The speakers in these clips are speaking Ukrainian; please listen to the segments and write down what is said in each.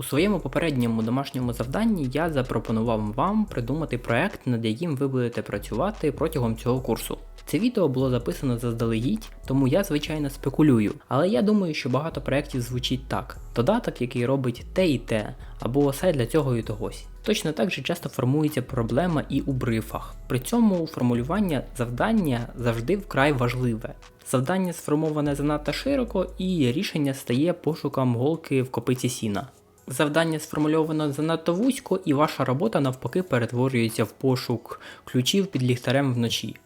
У своєму попередньому домашньому завданні я запропонував вам придумати проект, над яким ви будете працювати протягом цього курсу. Це відео було записано заздалегідь, тому я звичайно спекулюю. Але я думаю, що багато проєктів звучить так: додаток, який робить те і те, або сайт для цього і тогось. Точно так же часто формується проблема і у брифах. При цьому формулювання завдання завжди вкрай важливе. Завдання сформоване занадто широко, і рішення стає пошуком голки в копиці сіна. Завдання сформульовано занадто вузько, і ваша робота навпаки перетворюється в пошук ключів під ліхтарем вночі.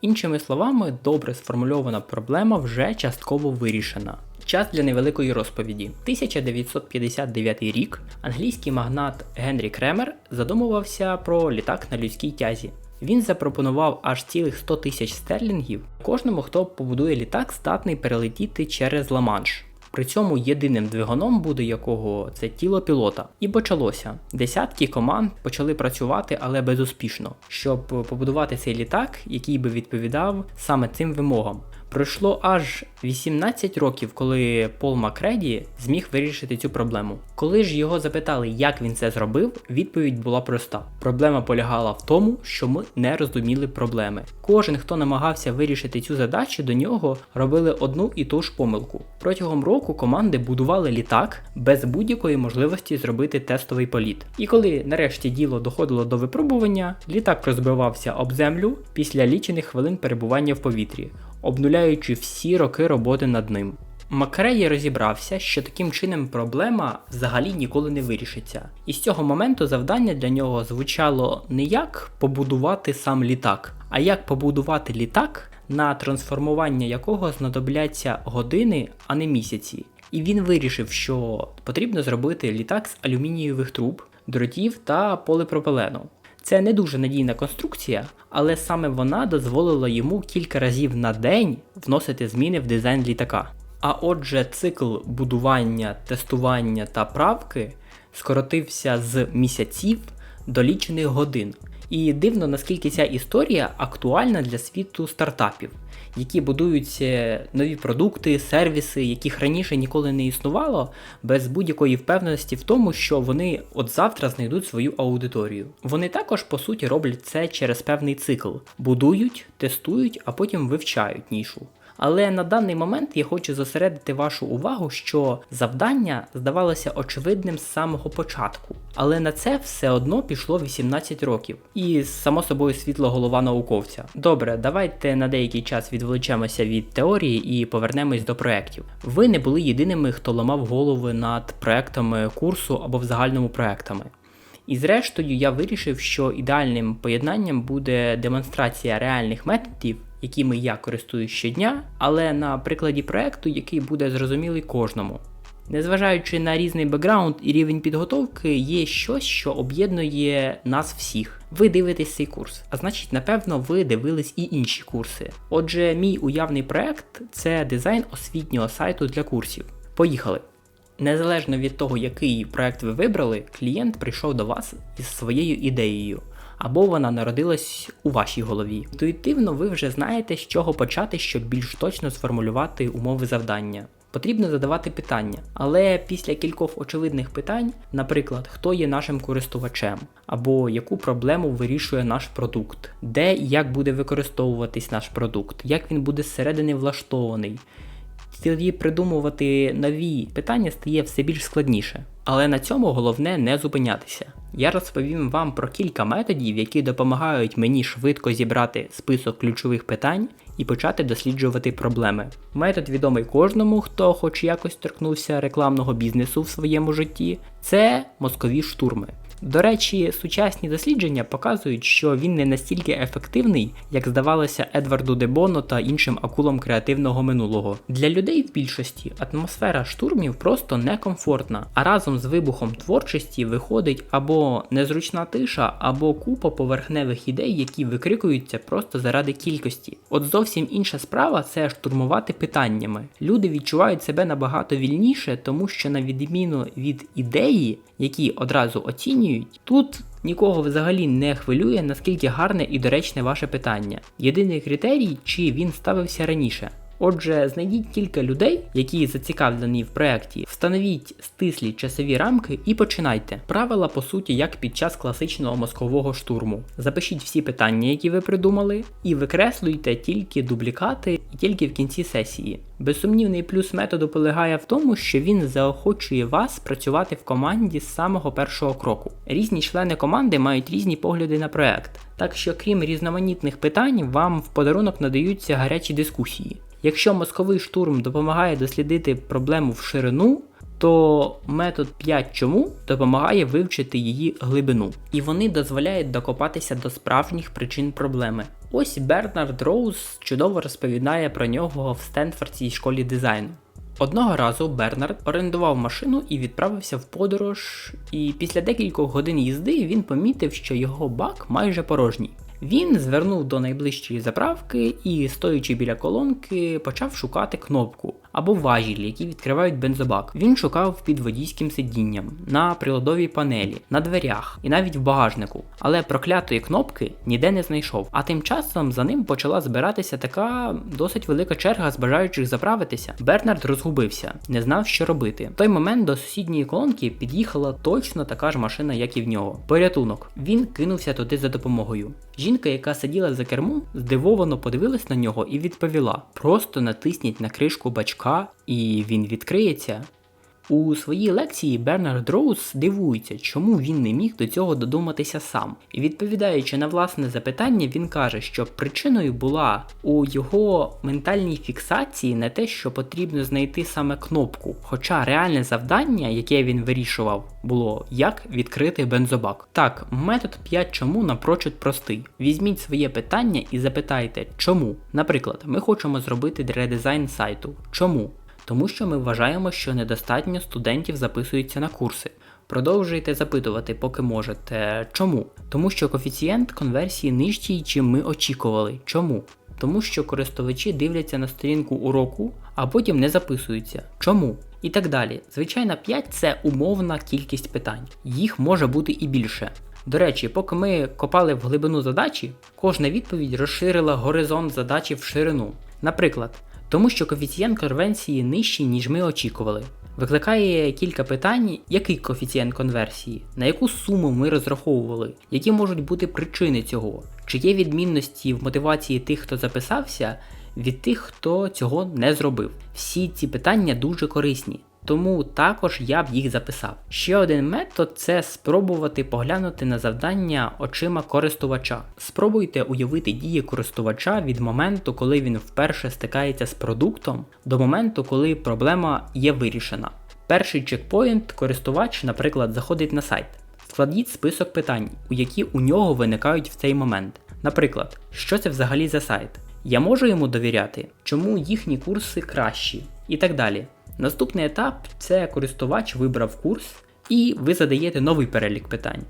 Іншими словами, добре сформульована проблема вже частково вирішена. Час для невеликої розповіді. 1959 рік англійський магнат Генрі Кремер задумувався про літак на людській тязі. Він запропонував аж цілих 100 тисяч стерлінгів кожному, хто побудує літак, здатний перелетіти через Ла-Манш. При цьому єдиним двигуном буде якого це тіло пілота. І почалося. Десятки команд почали працювати, але безуспішно, щоб побудувати цей літак, який би відповідав саме цим вимогам. Пройшло аж 18 років, коли Пол Макреді зміг вирішити цю проблему. Коли ж його запитали, як він це зробив, відповідь була проста: проблема полягала в тому, що ми не розуміли проблеми. Кожен, хто намагався вирішити цю задачу, до нього робили одну і ту ж помилку. Протягом року команди будували літак без будь-якої можливості зробити тестовий політ. І коли нарешті діло доходило до випробування, літак розбивався об землю після лічених хвилин перебування в повітрі обнуляючи всі роки роботи над ним. Макреї розібрався, що таким чином проблема взагалі ніколи не вирішиться. І з цього моменту завдання для нього звучало не як побудувати сам літак, а як побудувати літак, на трансформування якого знадобляться години, а не місяці. І він вирішив, що потрібно зробити літак з алюмінієвих труб, дротів та полипропилену. Це не дуже надійна конструкція, але саме вона дозволила йому кілька разів на день вносити зміни в дизайн літака. А отже, цикл будування, тестування та правки скоротився з місяців до лічених годин. І дивно, наскільки ця історія актуальна для світу стартапів, які будуються нові продукти, сервіси, яких раніше ніколи не існувало, без будь-якої впевненості в тому, що вони от завтра знайдуть свою аудиторію. Вони також по суті роблять це через певний цикл: будують, тестують, а потім вивчають нішу. Але на даний момент я хочу зосередити вашу увагу, що завдання здавалося очевидним з самого початку. Але на це все одно пішло 18 років. І само собою світла голова науковця. Добре, давайте на деякий час відволечемося від теорії і повернемось до проєктів. Ви не були єдиними, хто ламав голови над проектами курсу або в загальному проектами. І зрештою я вирішив, що ідеальним поєднанням буде демонстрація реальних методів якими я користуюсь щодня, але на прикладі проекту, який буде зрозумілий кожному. Незважаючи на різний бекграунд і рівень підготовки, є щось, що об'єднує нас всіх. Ви дивитесь цей курс, а значить, напевно, ви дивились і інші курси. Отже, мій уявний проект це дизайн освітнього сайту для курсів. Поїхали! Незалежно від того, який проект ви вибрали, клієнт прийшов до вас із своєю ідеєю або вона народилась у вашій голові. Інтуїтивно ви вже знаєте, з чого почати, щоб більш точно сформулювати умови завдання. Потрібно задавати питання, але після кількох очевидних питань, наприклад, хто є нашим користувачем, або яку проблему вирішує наш продукт, де і як буде використовуватись наш продукт, як він буде зсередини влаштований. Тоді придумувати нові питання стає все більш складніше. Але на цьому головне не зупинятися. Я розповім вам про кілька методів, які допомагають мені швидко зібрати список ключових питань і почати досліджувати проблеми. Метод відомий кожному, хто хоч якось торкнувся рекламного бізнесу в своєму житті, це мозкові штурми. До речі, сучасні дослідження показують, що він не настільки ефективний, як здавалося Едварду Дебоно та іншим акулам креативного минулого. Для людей в більшості атмосфера штурмів просто некомфортна, а разом з вибухом творчості виходить або незручна тиша, або купа поверхневих ідей, які викрикуються просто заради кількості. От зовсім інша справа це штурмувати питаннями. Люди відчувають себе набагато вільніше, тому що на відміну від ідеї, які одразу оцінюють, тут нікого взагалі не хвилює, наскільки гарне і доречне ваше питання. Єдиний критерій, чи він ставився раніше. Отже, знайдіть кілька людей, які зацікавлені в проєкті, встановіть стислі часові рамки і починайте. Правила по суті, як під час класичного мозкового штурму. Запишіть всі питання, які ви придумали, і викреслюйте тільки дублікати і тільки в кінці сесії. Безсумнівний плюс методу полягає в тому, що він заохочує вас працювати в команді з самого першого кроку. Різні члени команди мають різні погляди на проект, так що крім різноманітних питань, вам в подарунок надаються гарячі дискусії. Якщо мозковий штурм допомагає дослідити проблему в ширину, то метод 5 чому допомагає вивчити її глибину, і вони дозволяють докопатися до справжніх причин проблеми. Ось Бернард Роуз чудово розповідає про нього в Стенфордській школі дизайну. Одного разу Бернард орендував машину і відправився в подорож, і після декількох годин їзди він помітив, що його бак майже порожній. Він звернув до найближчої заправки і, стоячи біля колонки, почав шукати кнопку або важіль, які відкривають бензобак. Він шукав під водійським сидінням, на приладовій панелі, на дверях і навіть в багажнику. Але проклятої кнопки ніде не знайшов. А тим часом за ним почала збиратися така досить велика черга з бажаючих заправитися. Бернард розгубився, не знав, що робити. В той момент до сусідньої колонки під'їхала точно така ж машина, як і в нього. Порятунок. Він кинувся туди за допомогою. Жінка, яка сиділа за кермом, здивовано подивилась на нього і відповіла: просто натисніть на кришку бачка, і він відкриється. У своїй лекції Бернард Роуз дивується, чому він не міг до цього додуматися сам. І відповідаючи на власне запитання, він каже, що причиною була у його ментальній фіксації не те, що потрібно знайти саме кнопку. Хоча реальне завдання, яке він вирішував, було як відкрити бензобак. Так, метод 5 чому напрочуд простий. Візьміть своє питання і запитайте, чому. Наприклад, ми хочемо зробити редизайн сайту. Чому? Тому що ми вважаємо, що недостатньо студентів записуються на курси. Продовжуйте запитувати, поки можете. Чому? Тому що коефіцієнт конверсії нижчий, чим ми очікували. Чому? Тому що користувачі дивляться на сторінку уроку, а потім не записуються. Чому? І так далі. Звичайно, 5 це умовна кількість питань. Їх може бути і більше. До речі, поки ми копали в глибину задачі, кожна відповідь розширила горизонт задачі в ширину. Наприклад, тому що коефіцієнт конверсії нижчий, ніж ми очікували. Викликає кілька питань, який коефіцієнт конверсії, на яку суму ми розраховували, які можуть бути причини цього, чи є відмінності в мотивації тих, хто записався, від тих, хто цього не зробив. Всі ці питання дуже корисні. Тому також я б їх записав. Ще один метод це спробувати поглянути на завдання очима користувача. Спробуйте уявити дії користувача від моменту, коли він вперше стикається з продуктом, до моменту, коли проблема є вирішена. Перший чекпоінт користувач, наприклад, заходить на сайт. Складіть список питань, у які у нього виникають в цей момент. Наприклад, що це взагалі за сайт? Я можу йому довіряти, чому їхні курси кращі і так далі. Наступний етап це користувач вибрав курс, і ви задаєте новий перелік питань.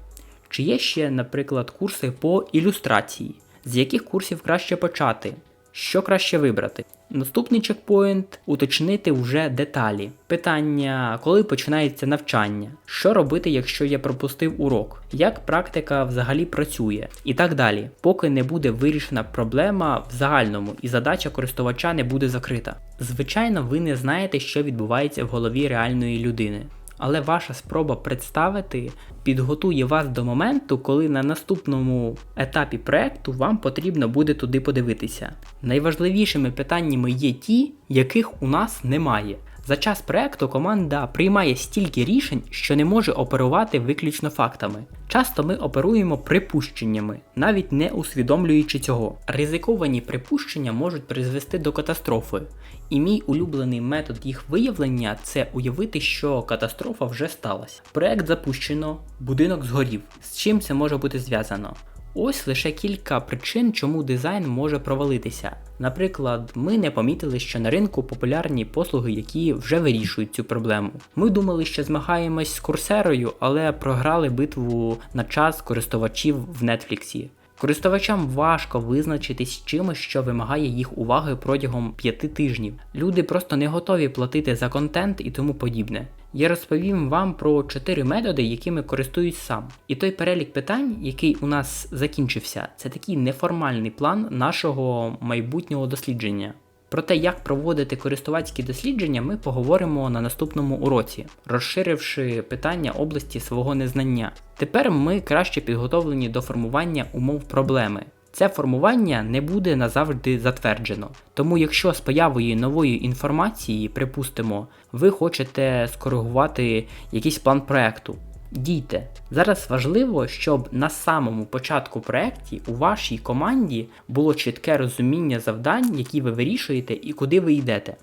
Чи є ще, наприклад, курси по ілюстрації, з яких курсів краще почати, що краще вибрати. Наступний чекпоінт уточнити вже деталі. Питання, коли починається навчання, що робити, якщо я пропустив урок, як практика взагалі працює, і так далі, поки не буде вирішена проблема в загальному і задача користувача не буде закрита. Звичайно, ви не знаєте, що відбувається в голові реальної людини але ваша спроба представити підготує вас до моменту, коли на наступному етапі проекту вам потрібно буде туди подивитися. Найважливішими питаннями є ті, яких у нас немає. За час проекту команда приймає стільки рішень, що не може оперувати виключно фактами. Часто ми оперуємо припущеннями, навіть не усвідомлюючи цього. Ризиковані припущення можуть призвести до катастрофи, і мій улюблений метод їх виявлення це уявити, що катастрофа вже сталася. Проект запущено, будинок згорів. З чим це може бути зв'язано? Ось лише кілька причин, чому дизайн може провалитися. Наприклад, ми не помітили, що на ринку популярні послуги, які вже вирішують цю проблему. Ми думали, що змагаємось з курсерою, але програли битву на час користувачів в Нетфліксі. Користувачам важко визначитись чимось, що вимагає їх уваги протягом 5 тижнів. Люди просто не готові платити за контент і тому подібне. Я розповім вам про 4 методи, якими користуюсь сам. І той перелік питань, який у нас закінчився, це такий неформальний план нашого майбутнього дослідження. Про те, як проводити користувацькі дослідження, ми поговоримо на наступному уроці, розширивши питання області свого незнання. Тепер ми краще підготовлені до формування умов проблеми. Це формування не буде назавжди затверджено. Тому, якщо з появою нової інформації, припустимо, ви хочете скоригувати якийсь план проекту, дійте. Зараз важливо, щоб на самому початку проєкті у вашій команді було чітке розуміння завдань, які ви вирішуєте і куди ви йдете.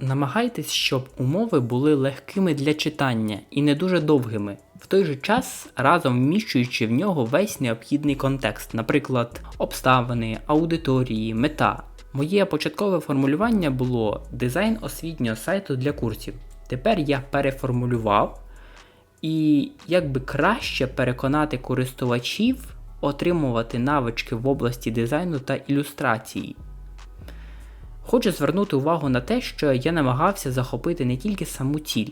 Намагайтесь, щоб умови були легкими для читання і не дуже довгими, в той же час разом вміщуючи в нього весь необхідний контекст, наприклад, обставини, аудиторії, мета. Моє початкове формулювання було дизайн освітнього сайту для курсів. Тепер я переформулював і як би краще переконати користувачів отримувати навички в області дизайну та ілюстрації. Хочу звернути увагу на те, що я намагався захопити не тільки саму ціль,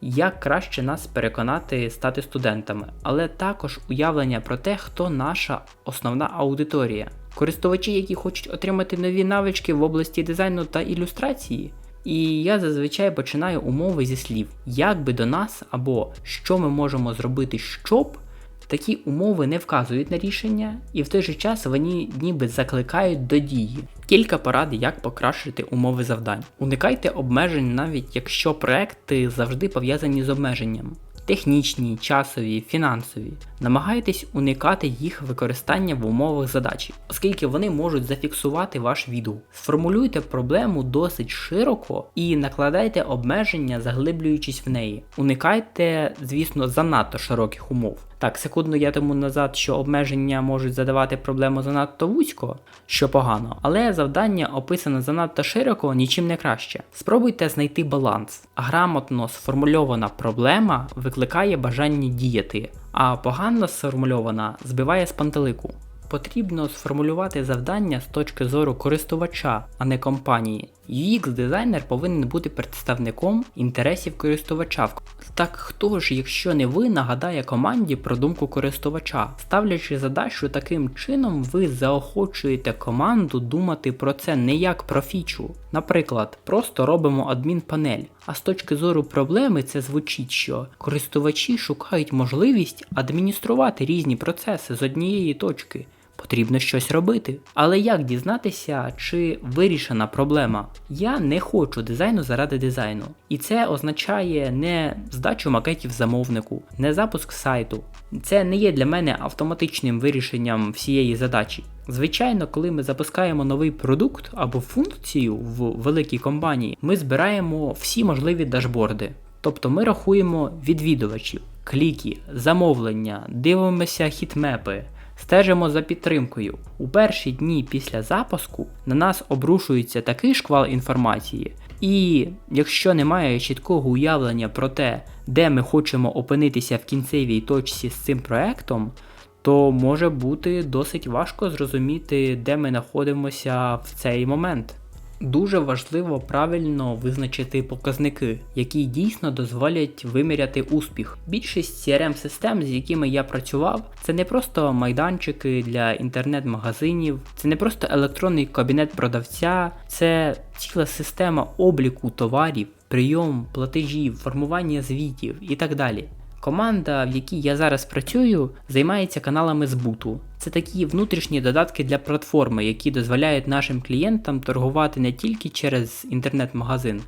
як краще нас переконати стати студентами, але також уявлення про те, хто наша основна аудиторія. Користувачі, які хочуть отримати нові навички в області дизайну та ілюстрації. І я зазвичай починаю умови зі слів, як би до нас або що ми можемо зробити, щоб такі умови не вказують на рішення, і в той же час вони ніби закликають до дії. Кілька порад, як покращити умови завдань. Уникайте обмежень, навіть якщо проекти завжди пов'язані з обмеженням технічні, часові, фінансові. Намагайтесь уникати їх використання в умовах задачі, оскільки вони можуть зафіксувати ваш відгук. Сформулюйте проблему досить широко і накладайте обмеження, заглиблюючись в неї. Уникайте, звісно, занадто широких умов. Так, секунду я тому назад, що обмеження можуть задавати проблему занадто вузько, що погано, але завдання описане занадто широко, нічим не краще. Спробуйте знайти баланс. Грамотно сформульована проблема викликає бажання діяти, а погано сформульована збиває з пантелику. Потрібно сформулювати завдання з точки зору користувача, а не компанії. UX-дизайнер повинен бути представником інтересів користувача. Так хто ж, якщо не ви, нагадає команді про думку користувача, ставлячи задачу таким чином, ви заохочуєте команду думати про це не як про фічу. Наприклад, просто робимо адмінпанель. А з точки зору проблеми це звучить, що користувачі шукають можливість адмініструвати різні процеси з однієї точки потрібно щось робити. Але як дізнатися, чи вирішена проблема? Я не хочу дизайну заради дизайну. І це означає не здачу макетів замовнику, не запуск сайту. Це не є для мене автоматичним вирішенням всієї задачі. Звичайно, коли ми запускаємо новий продукт або функцію в великій компанії, ми збираємо всі можливі дашборди. Тобто ми рахуємо відвідувачів, кліки, замовлення, дивимося хітмепи, Стежимо за підтримкою. У перші дні після запуску на нас обрушується такий шквал інформації, і якщо немає чіткого уявлення про те, де ми хочемо опинитися в кінцевій точці з цим проектом, то може бути досить важко зрозуміти, де ми знаходимося в цей момент. Дуже важливо правильно визначити показники, які дійсно дозволять виміряти успіх. Більшість crm систем з якими я працював, це не просто майданчики для інтернет-магазинів, це не просто електронний кабінет продавця, це ціла система обліку товарів, прийом платежів, формування звітів і так далі. Команда, в якій я зараз працюю, займається каналами збуту. Це такі внутрішні додатки для платформи, які дозволяють нашим клієнтам торгувати не тільки через інтернет-магазин,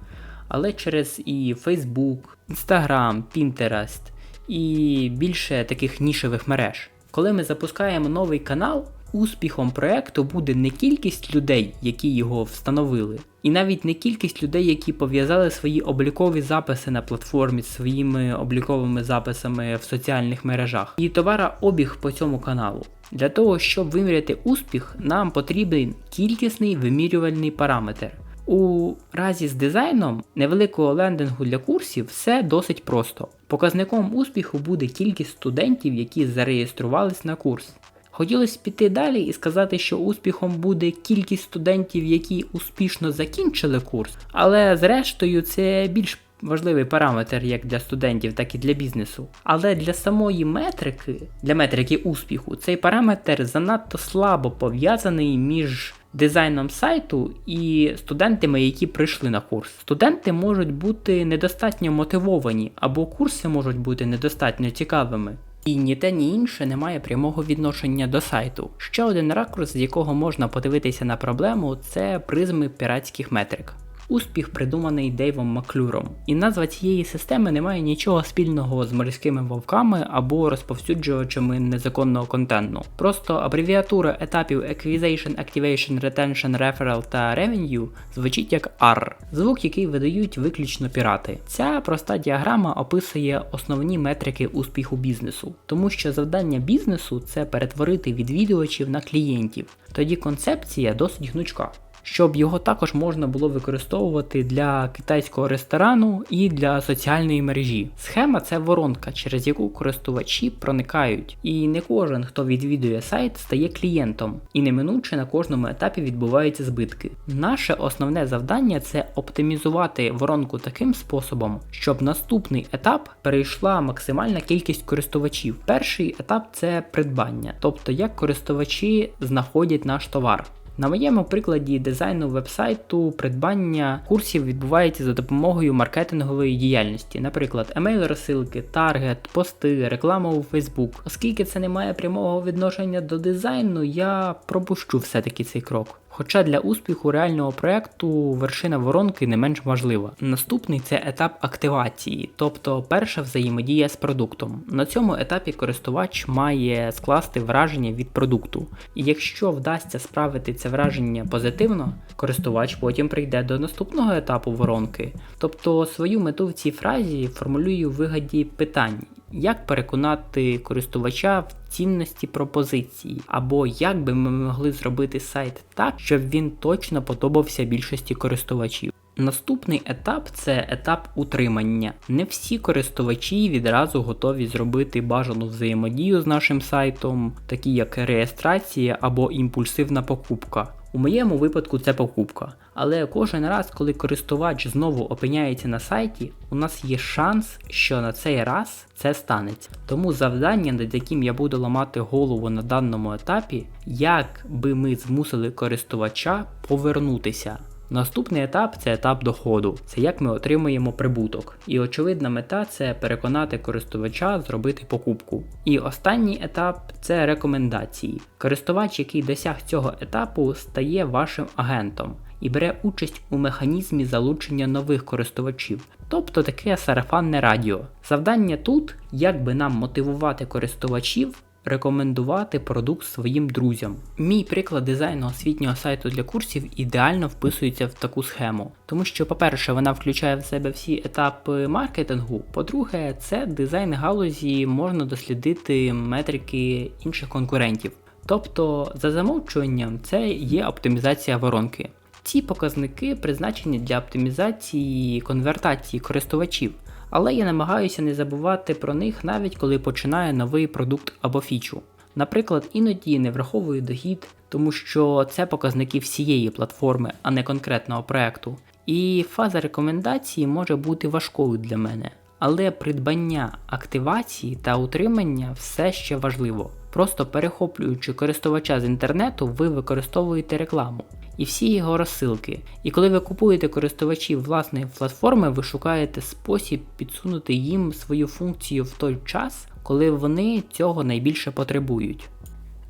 але через і Facebook, Instagram, Pinterest і більше таких нішевих мереж. Коли ми запускаємо новий канал, успіхом проекту буде не кількість людей, які його встановили, і навіть не кількість людей, які пов'язали свої облікові записи на платформі з своїми обліковими записами в соціальних мережах, і товарообіг по цьому каналу. Для того, щоб виміряти успіх, нам потрібен кількісний вимірювальний параметр. У разі з дизайном невеликого лендингу для курсів все досить просто. Показником успіху буде кількість студентів, які зареєструвались на курс. Хотілося піти далі і сказати, що успіхом буде кількість студентів, які успішно закінчили курс, але зрештою це більш важливий параметр як для студентів, так і для бізнесу. Але для самої метрики, для метрики успіху, цей параметр занадто слабо пов'язаний між дизайном сайту і студентами, які прийшли на курс. Студенти можуть бути недостатньо мотивовані, або курси можуть бути недостатньо цікавими. І ні те, ні інше не має прямого відношення до сайту. Ще один ракурс, з якого можна подивитися на проблему, це призми піратських метрик. Успіх придуманий Дейвом Маклюром, і назва цієї системи не має нічого спільного з морськими вовками або розповсюджувачами незаконного контенту. Просто абревіатура етапів Acquisition, Activation, Retention, Referral та Revenue звучить як AR, звук, який видають виключно пірати. Ця проста діаграма описує основні метрики успіху бізнесу, тому що завдання бізнесу це перетворити відвідувачів на клієнтів. Тоді концепція досить гнучка щоб його також можна було використовувати для китайського ресторану і для соціальної мережі. Схема це воронка, через яку користувачі проникають, і не кожен, хто відвідує сайт, стає клієнтом, і неминуче на кожному етапі відбуваються збитки. Наше основне завдання це оптимізувати воронку таким способом, щоб наступний етап перейшла максимальна кількість користувачів. Перший етап це придбання, тобто як користувачі знаходять наш товар. На моєму прикладі дизайну вебсайту придбання курсів відбувається за допомогою маркетингової діяльності, наприклад, емейл розсилки, таргет, пости, реклама у Facebook. Оскільки це не має прямого відношення до дизайну, я пропущу все-таки цей крок. Хоча для успіху реального проєкту вершина воронки не менш важлива. Наступний це етап активації, тобто перша взаємодія з продуктом. На цьому етапі користувач має скласти враження від продукту. І якщо вдасться справити це враження позитивно, користувач потім прийде до наступного етапу воронки. Тобто свою мету в цій фразі формулюю у вигаді питань. Як переконати користувача в цінності пропозиції, або як би ми могли зробити сайт так, щоб він точно подобався більшості користувачів. Наступний етап це етап утримання. Не всі користувачі відразу готові зробити бажану взаємодію з нашим сайтом, такі як реєстрація або імпульсивна покупка. У моєму випадку це покупка. Але кожен раз, коли користувач знову опиняється на сайті, у нас є шанс, що на цей раз це станеться. Тому завдання, над яким я буду ламати голову на даному етапі, як би ми змусили користувача повернутися. Наступний етап це етап доходу, це як ми отримуємо прибуток. І очевидна мета це переконати користувача зробити покупку. І останній етап це рекомендації. Користувач, який досяг цього етапу, стає вашим агентом і бере участь у механізмі залучення нових користувачів, тобто таке сарафанне радіо. Завдання тут, як би нам мотивувати користувачів рекомендувати продукт своїм друзям. Мій приклад дизайну освітнього сайту для курсів ідеально вписується в таку схему, тому що, по-перше, вона включає в себе всі етапи маркетингу. По-друге, це дизайн галузі можна дослідити метрики інших конкурентів. Тобто, за замовчуванням, це є оптимізація воронки. Ці показники призначені для оптимізації конвертації користувачів але я намагаюся не забувати про них навіть коли починаю новий продукт або фічу. Наприклад, іноді не враховую дохід, тому що це показники всієї платформи, а не конкретного проекту. І фаза рекомендації може бути важкою для мене. Але придбання активації та утримання все ще важливо. Просто перехоплюючи користувача з інтернету, ви використовуєте рекламу і всі його розсилки. І коли ви купуєте користувачів власної платформи, ви шукаєте спосіб підсунути їм свою функцію в той час, коли вони цього найбільше потребують.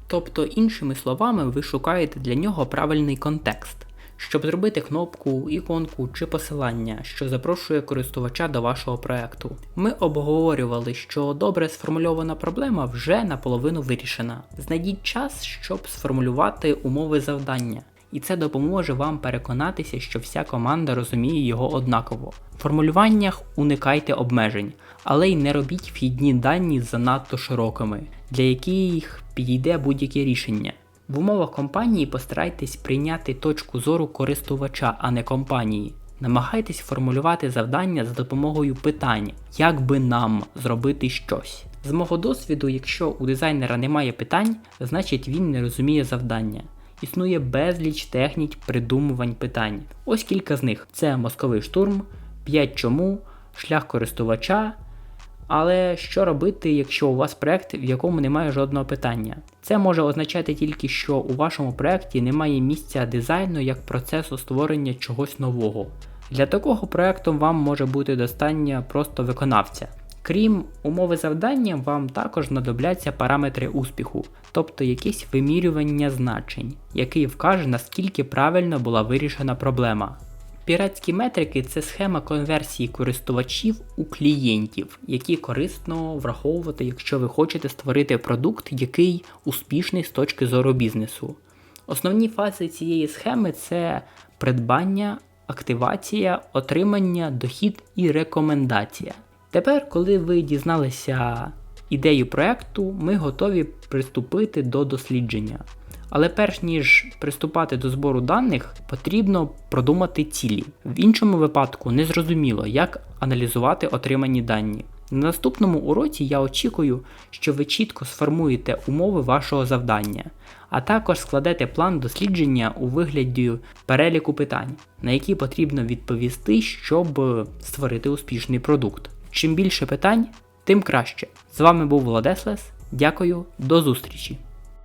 Тобто, іншими словами, ви шукаєте для нього правильний контекст. Щоб зробити кнопку, іконку чи посилання, що запрошує користувача до вашого проекту. Ми обговорювали, що добре сформульована проблема вже наполовину вирішена. Знайдіть час, щоб сформулювати умови завдання і це допоможе вам переконатися, що вся команда розуміє його однаково. В формулюваннях уникайте обмежень, але й не робіть вхідні дані занадто широкими, для яких підійде будь-яке рішення. В умовах компанії постарайтесь прийняти точку зору користувача, а не компанії. Намагайтесь формулювати завдання за допомогою питань, як би нам зробити щось. З мого досвіду, якщо у дизайнера немає питань, значить він не розуміє завдання. Існує безліч технік придумувань питань. Ось кілька з них: це мозковий штурм, 5 чому, шлях користувача. Але що робити, якщо у вас проект, в якому немає жодного питання? Це може означати тільки, що у вашому проєкті немає місця дизайну як процесу створення чогось нового. Для такого проєкту вам може бути достатньо просто виконавця. Крім умови завдання, вам також знадобляться параметри успіху, тобто якесь вимірювання значень, який вкаже, наскільки правильно була вирішена проблема. Піратські метрики це схема конверсії користувачів у клієнтів, які корисно враховувати, якщо ви хочете створити продукт, який успішний з точки зору бізнесу. Основні фази цієї схеми це придбання, активація, отримання, дохід і рекомендація. Тепер, коли ви дізналися ідею проекту, ми готові приступити до дослідження. Але перш ніж приступати до збору даних, потрібно продумати цілі. В іншому випадку не зрозуміло, як аналізувати отримані дані. На наступному уроці я очікую, що ви чітко сформуєте умови вашого завдання, а також складете план дослідження у вигляді переліку питань, на які потрібно відповісти, щоб створити успішний продукт. Чим більше питань, тим краще. З вами був Владеслес. Дякую, до зустрічі!